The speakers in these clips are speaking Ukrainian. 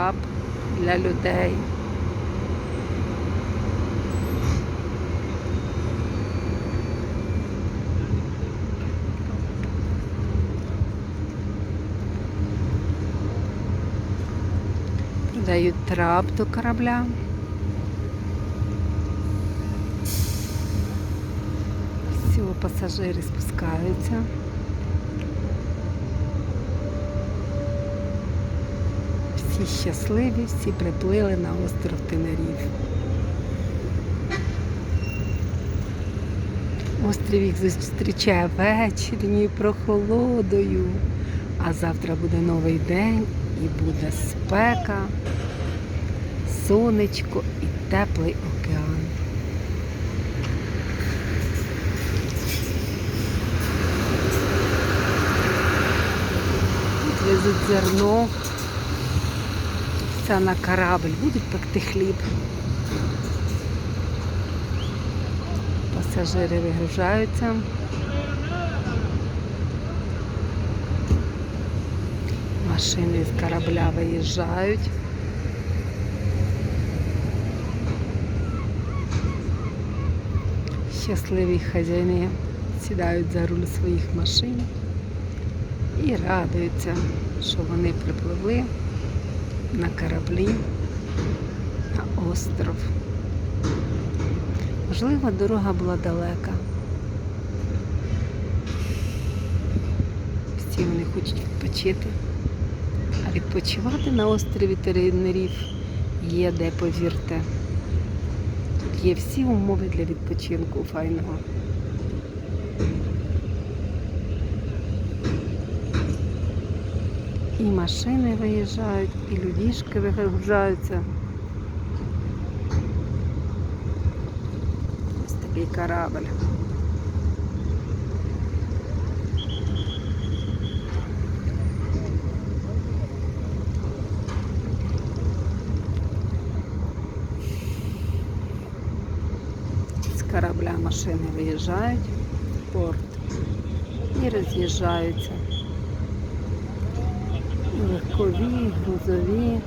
хаб для людей. Трап до корабля. Всі пасажири спускаються. Всі щасливі, всі приплили на остров Тенеріф. Острів їх зустрічає вечірньою прохолодою, а завтра буде новий день і буде спека, сонечко і теплий океан. Тут везуть зерно, все на корабль, будуть пекти хліб. Пасажири вигружаються. Машини з корабля виїжджають. Щасливі хазяїни сідають за руль своїх машин і радуються, що вони припливли на кораблі на остров. Можливо, дорога була далека. Всі вони хочуть відпочити. А відпочивати на острові Теренерів є де, повірте. Тут є всі умови для відпочинку файного. І машини виїжджають, і людішки вигружаються. Ось такий корабль. З корабля машини виїжджають в порт і роз'їжджаються. Легкові, грузові,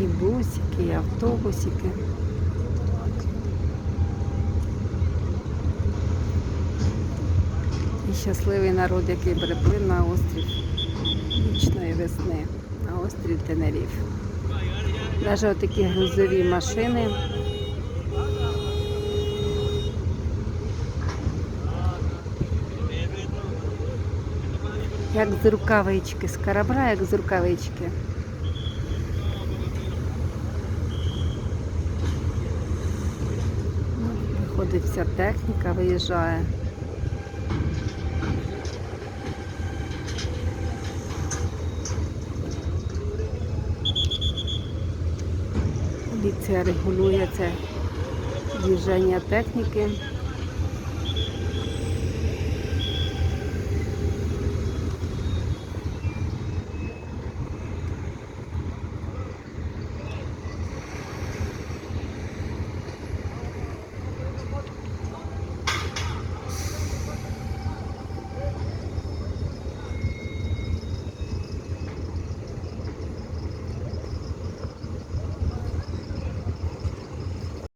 і бусики, і автобусики. І щасливий народ, який приплив на острів вічної весни, на острів Тенеріф. Навіть отакі грузові машини. Як з рукавички, з корабля, як з рукавички. Ну, Виходить вся техніка, виїжджає. Поліція регулює це движення техніки.